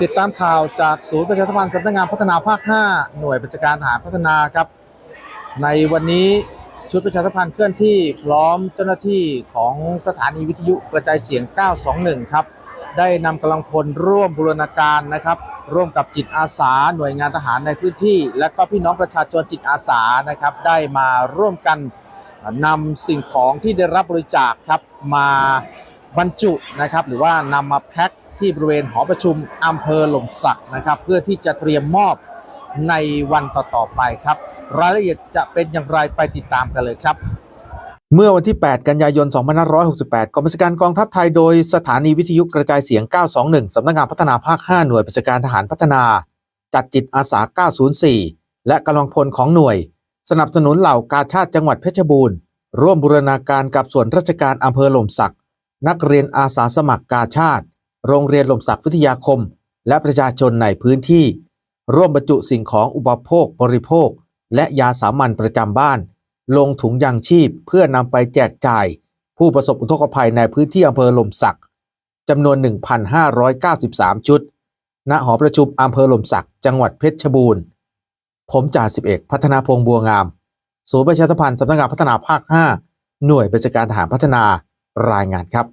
ติดตามข่าวจากศูนย์ประชาสัมพันธ์สำนักงานพัฒนาภาค 5 หน่วยประชาการทหารพัฒนาครับ ในวันนี้ชุดประชาสัมพันธ์เคลื่อนที่พร้อมเจ้าหน้าที่ของสถานีวิทยุกระจายเสียง 921 ครับ ได้นำกำลังพลร่วมบูรณาการนะครับ ร่วมกับจิตอาสาหน่วยงานทหารในพื้นที่ และก็พี่น้องประชาชนจิตอาสานะครับ ได้มาร่วมกันนำสิ่งของที่ได้รับบริจาคครับมา บรรจุนะครับหรือว่านำมาแพ็คที่บริเวณหอประชุมอำเภอหล่มสักนะครับ เพื่อที่จะเตรียมมอบในวันต่อๆไปครับ รายละเอียดจะเป็นอย่างไรไปติดตามกันเลยครับ เมื่อวันที่ 8 กันยายน 2568 กองบัญชาการกองทัพไทยโดยสถานีวิทยุกระจายเสียง 921 สำนักงานพัฒนาภาค 5 หน่วยประชาการทหารพัฒนา จัดจิตอาสา 904 และกำลังพลของหน่วย สนับสนุนเหล่ากาชาติจังหวัดเพชรบูรณ์ ร่วมบูรณาการกับส่วนราชการอำเภอหล่มสัก นักเรียนอาสาสมัครกาชาติ โรงเรียนลมสักวิทยาคม และประชาชนในพื้นที่ ร่วมบรรจุสิ่งของอุปโภคบริโภค และยาสามัญประจำบ้าน ลงถุงยางชีพเพื่อนำไปแจกจ่าย ผู้ประสบอุทกภัยในพื้นที่อำเภอลมสักจำนวน 1,593 ชุด ณ หอประชุมอำเภอลมสักจังหวัดเพชรบูรณ์ ผมจ่าสิบเอกพัฒนาพงษ์บัวงาม ศูนย์ประชาสัมพันธ์สำนักงานพัฒนาภาค 5 หน่วยประชาการทหารพัฒนารายงานครับ